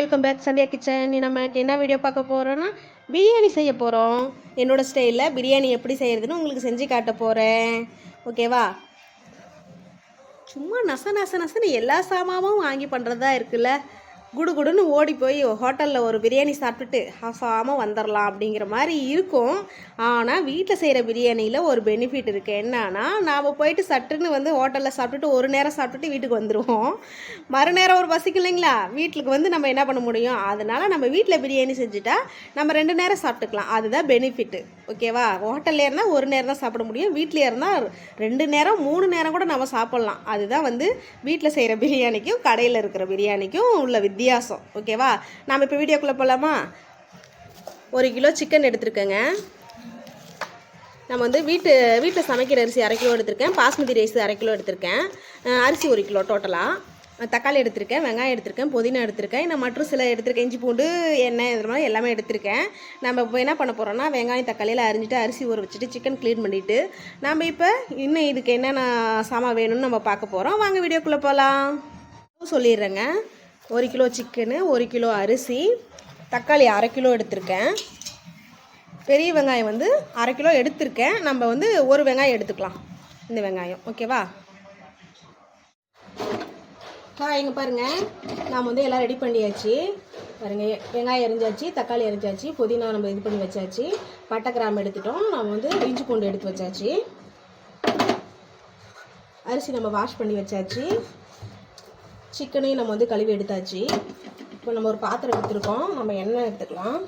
Welcome back Sandhya kitchen நம்ம என்ன video பார்க்க போகிறோன்னா பிரியாணி செய்ய போகிறோம் என்னோட ஸ்டைலில் பிரியாணி எப்படி செய்கிறதுன்னு உங்களுக்கு செஞ்சு காட்ட போகிறேன் ஓகேவா சும்மா நச நச நசன்னு எல்லா சாமாவும் வாங்கி பண்ணுறதா இருக்குல்ல? குடு குடுன்னு ஓடி போய் ஹோட்டலில் ஒரு பிரியாணி சாப்பிட்டுட்டு ஹசாமல் வந்துடலாம் அப்படிங்கிற மாதிரி இருக்கும். ஆனால் வீட்டில் செய்கிற பிரியாணியில் ஒரு பெனிஃபிட் இருக்குது என்னன்னா நாம் போயிட்டு சட்டுன்னு வந்து ஹோட்டலில் சாப்பிட்டுட்டு ஒரு நேரம் சாப்பிட்டுட்டு வீட்டுக்கு வந்துடுவோம் மறுநேரம் ஒரு பசிக்கு இல்லைங்களா? வீட்டுக்கு வந்து நம்ம என்ன பண்ண முடியும்? அதனால் நம்ம வீட்டில் பிரியாணி செஞ்சுட்டா நம்ம ரெண்டு நேரம் சாப்பிட்டுக்கலாம். அதுதான் பெனிஃபிட்டு ஓகேவா ஹோட்டல்ல இருந்தால் ஒரு நேரம் தான் சாப்பிட முடியும். வீட்டில் இருந்தால் ரெண்டு நேரம் மூணு நேரம் கூட நம்ம சாப்பிட்லாம். அதுதான் வந்து வீட்டில் செய்கிற பிரியாணிக்கும் கடையில் இருக்கிற பிரியாணிக்கும் உள்ள வித்தியாசம். ஓகேவா நாம் இப்போ வீடியோக்குள்ளே போகலாமா ஒரு கிலோ சிக்கன் எடுத்துருக்கேங்க. நம்ம வந்து வீட்டு வீட்டில் சமைக்கிற அரிசி அரை கிலோ எடுத்திருக்கேன். பாஸ்மதி ரைஸ் அரை கிலோ எடுத்திருக்கேன். அரிசி ஒரு கிலோ டோட்டலாக தக்காளி எடுத்திருக்கேன் வெங்காயம் எடுத்திருக்கேன் புதினா எடுத்திருக்கேன். நான் மற்றும் சில எடுத்திருக்கேன். இஞ்சி பூண்டு எண்ணெய் இது மாதிரி எல்லாமே எடுத்திருக்கேன். நம்ம இப்போ என்ன பண்ண போகிறோம்னா வெங்காயம் தக்காளியில் அரிஞ்சிட்டு அரிசி ஊற வச்சுட்டு சிக்கன் க்ளீன் பண்ணிவிட்டு நம்ம இப்போ இன்னும் இதுக்கு என்னென்ன சாமான் வேணும்னு நம்ம பார்க்க போகிறோம் வாங்க வீடியோக்குள்ளே போகலாம் சொல்லிடுறேங்க. ஒரு கிலோ சிக்கனு ஒரு கிலோ அரிசி தக்காளி அரை கிலோ எடுத்திருக்கேன். பெரிய வெங்காயம் வந்து அரை கிலோ எடுத்திருக்கேன். நம்ம வந்து ஒரு வெங்காயம் எடுத்துக்கலாம். இந்த வெங்காயம் ஓகேவா? ஆ இங்கே பாருங்கள் நாம் வந்து எல்லாம் ரெடி பண்ணியாச்சு. பாருங்க வெங்காயம் எரிஞ்சாச்சு தக்காளி எரிஞ்சாச்சு புதினா நம்ம இது பண்ணி வச்சாச்சு. பட்டை கிராம்பு எடுத்துட்டோம். நம்ம வந்து இஞ்சி பூண்டு எடுத்து வச்சாச்சு. அரிசி நம்ம வாஷ் பண்ணி வச்சாச்சு. சிக்கனையும் நம்ம வந்து கழுவி எடுத்தாச்சு. இப்போ நம்ம ஒரு பாத்திரம் எடுத்துருக்கோம். நம்ம எண்ணெய் எடுத்துக்கலாம்.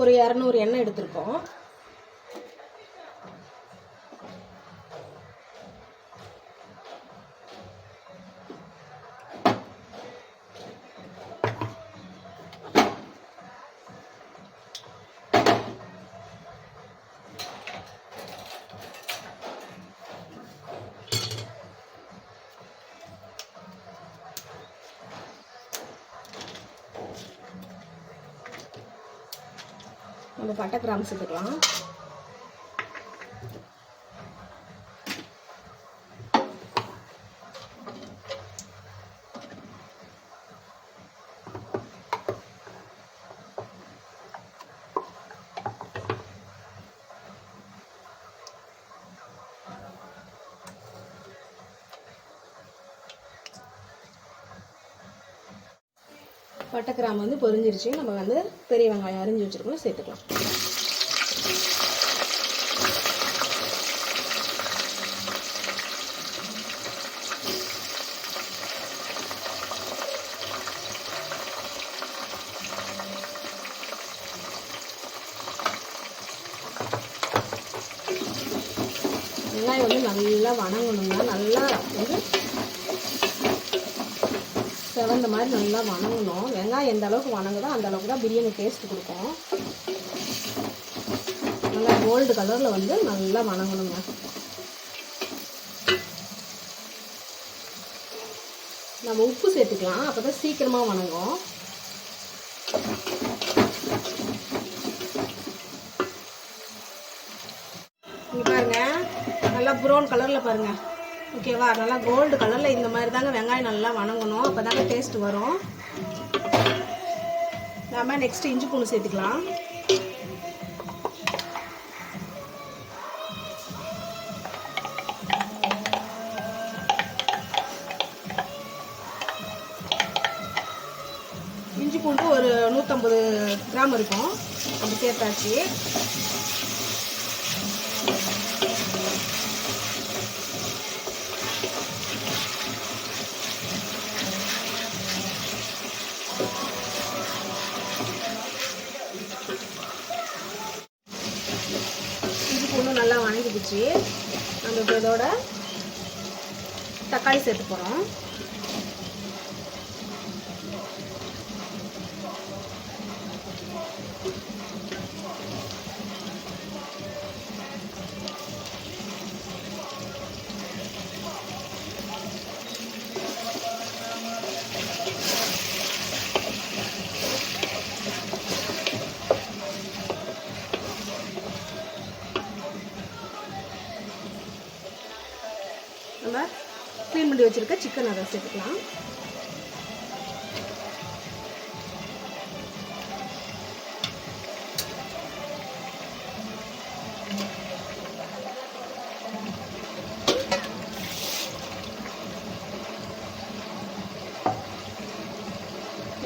ஒரு இரநூறு எண்ணெய் எடுத்திருக்கோம். நம்ம பட்டை கிராம்பு சேர்த்துக்கலாம் பட்டை கிராம்பு வந்து பொரிஞ்சிருச்சு. நம்ம வந்து பெரிய வெங்காயம் அரிஞ்சு வச்சுருக்கோம். சேர்த்துக்கலாம். வெங்காயம் வந்து நல்லா வணங்கணும்னா நல்லா வந்து செவந்த மாதிரி நல்லா வணங்கணும். வெங்காயம் எந்த அளவுக்கு வணங்குதோ அந்த அளவுக்கு தான் பிரியாணி டேஸ்ட் கொடுக்கும். நல்லா கோல்டு கலரில் வந்து நல்லா வணங்கணுங்க. நம்ம உப்பு சேர்த்துக்கலாம். அப்போ தான் சீக்கிரமாக வணங்கும். இங்கே பாருங்க. நல்லா ப்ரௌன் கலரில் பாருங்கள் ஓகேவா? நல்லா கோல்டு கலரில் இந்த மாதிரி தாங்க வெங்காயம் நல்லா வணங்கணும். அப்போ தாங்க டேஸ்ட் வரும். நாம் நெக்ஸ்ட் இஞ்சி பூண்டு சேர்த்துக்கலாம். இஞ்சி பூண்டு ஒரு நூற்றம்பது கிராம் இருக்கும். அப்படி சேர்த்தாச்சு இஞ்சி பூண்டு வச்சு நம்ம இப்போ இதோட தக்காளி சேர்த்து போகிறோம் க்ளீன் பண்ணி வச்சுருக்க சிக்கன் அதை சேர்த்துக்கலாம்.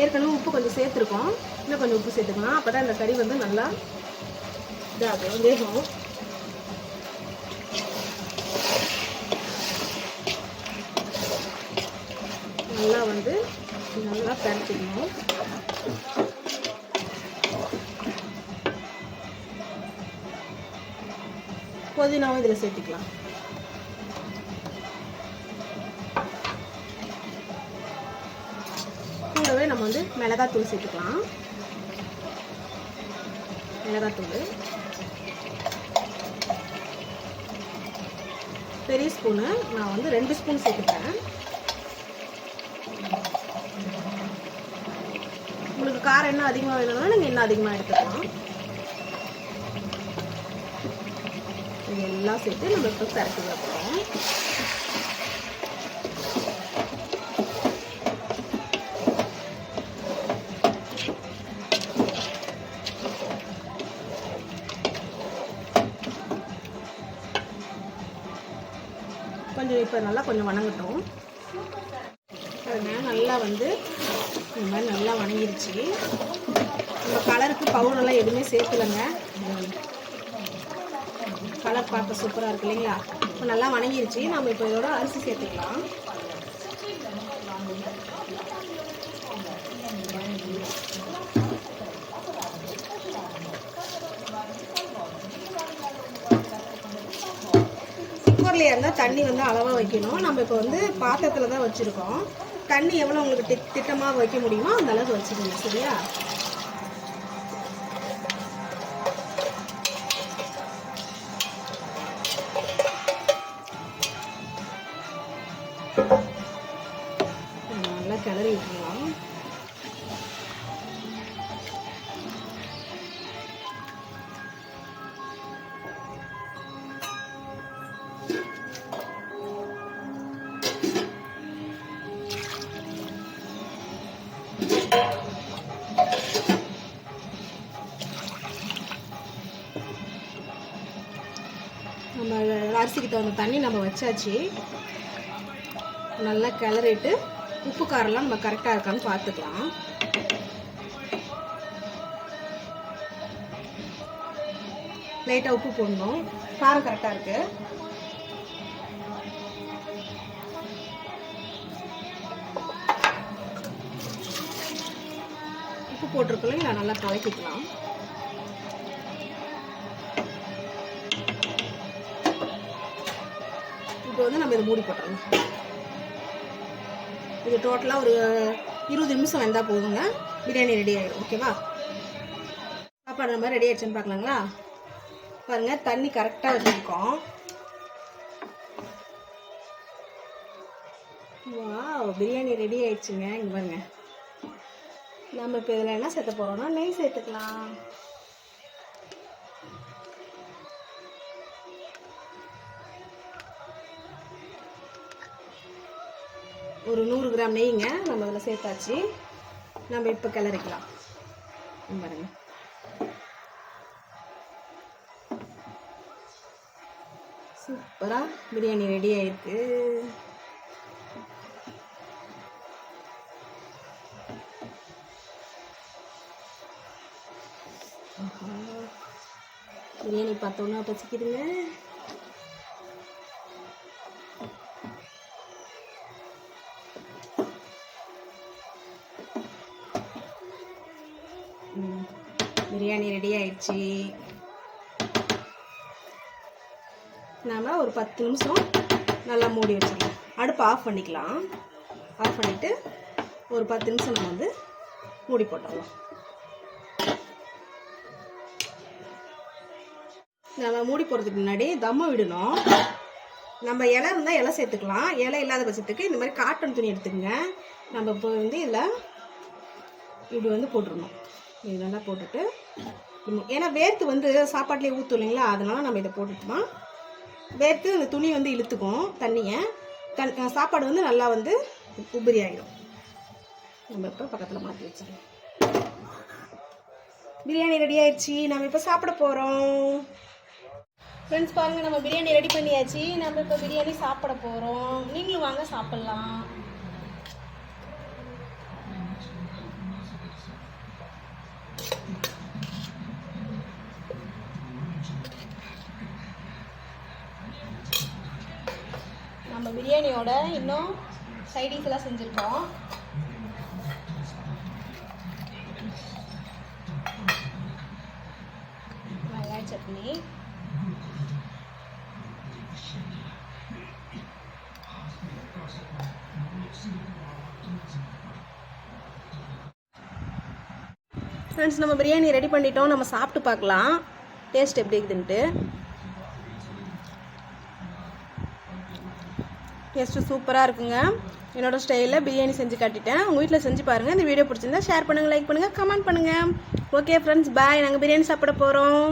ஏற்கனவே உப்பு கொஞ்சம் சேர்த்துருக்கோம். இன்னும் கொஞ்சம் உப்பு சேர்த்துக்கலாம். அப்போ தான் இந்த கறி வந்து நல்லா இதாகும் வேகும். நல்லா வந்து நல்லா பரட்டிக்கணும். புதினாவும் இதில் சேர்த்துக்கலாம். கூடவே நம்ம வந்து மிளகாத்தூள் சேர்த்துக்கலாம். மிளகாத்தூள். பெரிய ஸ்பூனு நான் வந்து ரெண்டு ஸ்பூன் சேர்த்துப்பேன் உங்களுக்கு காரம் என்ன அதிகமாக வேணும்னா நீங்கள் இன்னும் அதிகமாக எடுத்துக்கலாம். இது எல்லாம் சேர்த்து நம்ம இப்போ சரக்கு வைக்கிறோம். கொஞ்சம் இப்போ நல்லா கொஞ்சம் வணங்கட்டும். நல்லா வந்து இந்த மாதிரி நல்லா வணங்கிருச்சு. நம்ம கலருக்கு பவுடரெல்லாம் எதுவுமே சேர்க்கலைங்க. கலர் பார்க்க சூப்பராக இருக்கு இல்லைங்களா? இப்போ நல்லா வணங்கிருச்சு. நம்ம இப்போ இதோட அரிசி சேர்த்துக்கலாம். குக்கர்லேயே இருந்தால் தண்ணி வந்து அளவாக வைக்கணும். நம்ம இப்போ வந்து பாத்திரத்தில் தான் வச்சுருக்கோம். தண்ணி எவ்வளோ உங்களுக்கு திட்டமாக வைக்க முடியுமோ அந்த அளவுக்கு வச்சுக்கோங்க சரியா? அரிசிக்கு தகுந்த தண்ணி நம்ம வச்சாச்சு. நல்லா கிளறிட்டு உப்பு காரெல்லாம் நம்ம கரெக்டாக இருக்கான்னு பார்த்துக்கலாம். லைட்டாக உப்பு போடணும். காரம் கரெக்டாக இருக்குது உப்பு போட்டிருக்கோம் நல்லா கலக்கிக்கலாம் இப்போ வந்து நம்ம இதை மூடி போட்டுறோம். இது டோட்டலாக ஒரு இருபது நிமிஷம் வந்தால் போதுங்க. பிரியாணி ரெடி ஆகிடும் ஓகேவா சாப்பாடு நம்ம ரெடி ஆயிடுச்சுன்னு பார்க்கலாங்களா? பாருங்கள் தண்ணி கரெக்டாக வச்சுருக்கோம். வா பிரியாணி ரெடி ஆயிடுச்சுங்க. இங்கே பாருங்க. நம்ம இப்போ இதில் என்ன சேர்த்த போகிறோம்னா நெய் சேர்த்துக்கலாம். ஒரு நூறு கிராம் நெய்ங்க நம்ம அதில் சேர்த்தாச்சு. நம்ம இப்போ கிளறிக்கலாம். பாருங்க. சூப்பராக பிரியாணி ரெடி ஆயிருக்கு. பிரியாணி பார்த்தோன்னா பசிக்குதுங்க. பிரியாணி ரெடி ஆயிடுச்சு. நாம் ஒரு பத்து நிமிஷம் நல்லா மூடி வச்சிடலாம். அடுப்பு ஆஃப் பண்ணிக்கலாம். ஆஃப் பண்ணிவிட்டு ஒரு பத்து நிமிஷம் நம்ம வந்து மூடி போட்டுடலாம். நம்ம மூடி போடுறதுக்கு முன்னாடி தம்மை விடணும். நம்ம இலை இருந்தால் இலை சேர்த்துக்கலாம். இலை இல்லாத பட்சத்துக்கு இந்த மாதிரி காட்டன் துணி எடுத்துக்கங்க. நம்ம இப்போ வந்து இதில் இப்படி வந்து போட்டுருணும் இது நல்லா போட்டுட்டு ஏன்னா வேர்த்து வந்து சாப்பாட்டிலே ஊற்றும் இல்லைங்களா? அதனால நம்ம இதை போட்டுட்டோமா? வேர்த்து இந்த துணி வந்து இழுத்துக்கும் தண்ணியை. தன் சாப்பாடு வந்து நல்லா வந்து உபரி ஆகிடும் நம்ம இப்போ பக்கத்தில் மாற்றி வச்சிடலாம். பிரியாணி ரெடி ஆயிடுச்சு. நம்ம இப்போ சாப்பிட போகிறோம் ஃப்ரெண்ட்ஸ் பாருங்கள் நம்ம பிரியாணி ரெடி பண்ணியாச்சு. நம்ம இப்போ பிரியாணி சாப்பிட போகிறோம் நீங்களும் வாங்க சாப்பிட்லாம். நம்ம பிரியாணியோட இன்னும் சைடிஸ் எல்லாம் செஞ்சுருக்கோம். வெங்காய சட்னி. ஃப்ரெண்ட்ஸ் நம்ம பிரியாணி ரெடி பண்ணிட்டோம். நம்ம சாப்பிட்டு பார்க்கலாம். டேஸ்ட் எப்படி இருக்குதுன்ட்டு. டேஸ்ட்டு சூப்பராக இருக்குங்க. என்னோடய ஸ்டைலில் பிரியாணி செஞ்சு காட்டிட்டேன். உங்கள் வீட்டில் செஞ்சு பாருங்கள் இந்த வீடியோ பிடிச்சிருந்தா ஷேர் பண்ணுங்கள் லைக் பண்ணுங்கள் கமெண்ட் பண்ணுங்கள் ஓகே ஃப்ரெண்ட்ஸ் பாய் நாங்கள் பிரியாணி சாப்பிட போகிறோம்